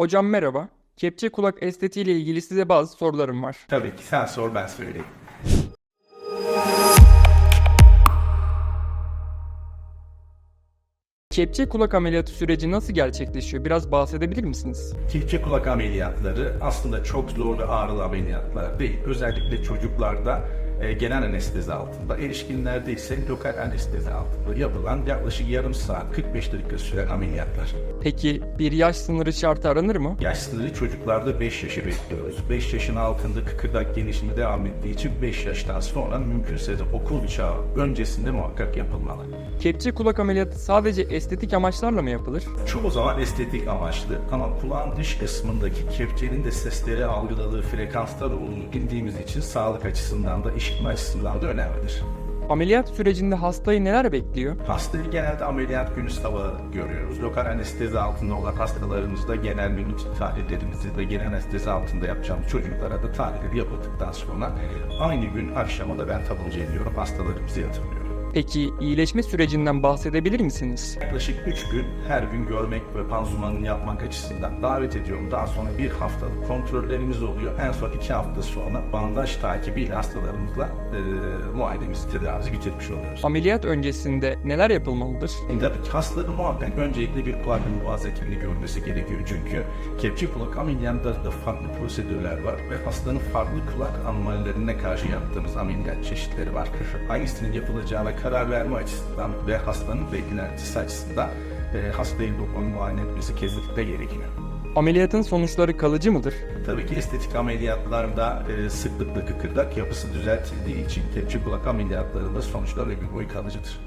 Hocam merhaba. Kepçe kulak estetiği ile ilgili size bazı sorularım var. Tabii ki sen sor ben söyleyeyim. Kepçe kulak ameliyatı süreci nasıl gerçekleşiyor? Biraz bahsedebilir misiniz? Kepçe kulak ameliyatları aslında çok zor ve ağrılı ameliyatlar değil. Özellikle çocuklarda e, genel anestezi altında, erişkinlerde ise lokal anestezi altında yapılan yaklaşık yarım saat 45 dakika süren ameliyatlar. Peki bir yaş sınırı şartı aranır mı? Yaş sınırı çocuklarda 5 yaşı bekliyoruz. 5 yaşın altında kıkırdak gelişimi devam ettiği için 5 yaştan sonra mümkünse de okul çağı öncesinde muhakkak yapılmalı. Kepçe kulak ameliyatı sadece estetik amaçlarla mı yapılır? Çoğu zaman estetik amaçlı ama kulağın dış kısmındaki kepçenin de sesleri algıladığı frekanslar olduğunu bildiğimiz için sağlık açısından da işitme açısından da önemlidir. Ameliyat sürecinde hastayı neler bekliyor? Hastayı genelde ameliyat günü sabahı görüyoruz. Lokal anestezi altında olan hastalarımızda genel minüt tahlillerimizi ve genel anestezi altında yapacağımız çocuklara da tahlilleri yapıldıktan sonra aynı gün akşama da ben taburcu ediyorum, hastalarımızı yatırıyorum. Peki iyileşme sürecinden bahsedebilir misiniz? Yaklaşık 3 gün her gün görmek ve panzumanını yapmak açısından davet ediyorum. Daha sonra bir haftalık kontrollerimiz oluyor. En son 2 hafta sonra bandaj takibiyle hastalarımızla e, muayenemizi, tedavimizi bitirmiş oluyoruz. Ameliyat öncesinde neler yapılmalıdır? Tabii ki hastaların muhakkak öncelikle bir kulak boğaz hekimini görmesi gerekiyor çünkü kepçe kulak ameliyatında da farklı prosedürler var ve hastanın farklı kulak anomalilerine karşı yaptığımız ameliyat çeşitleri var. Hangisinin yapılacağına karar verme açısından ve hastanın beklentisi açısından e, hastayı doktorun muayene etmesi kesinlikle gerekiyor. Ameliyatın sonuçları kalıcı mıdır? Tabii ki estetik ameliyatlarda e, sıklıkla kıkırdak yapısı düzeltildiği için kepçe kulak ameliyatlarında sonuçlar ömür boyu kalıcıdır.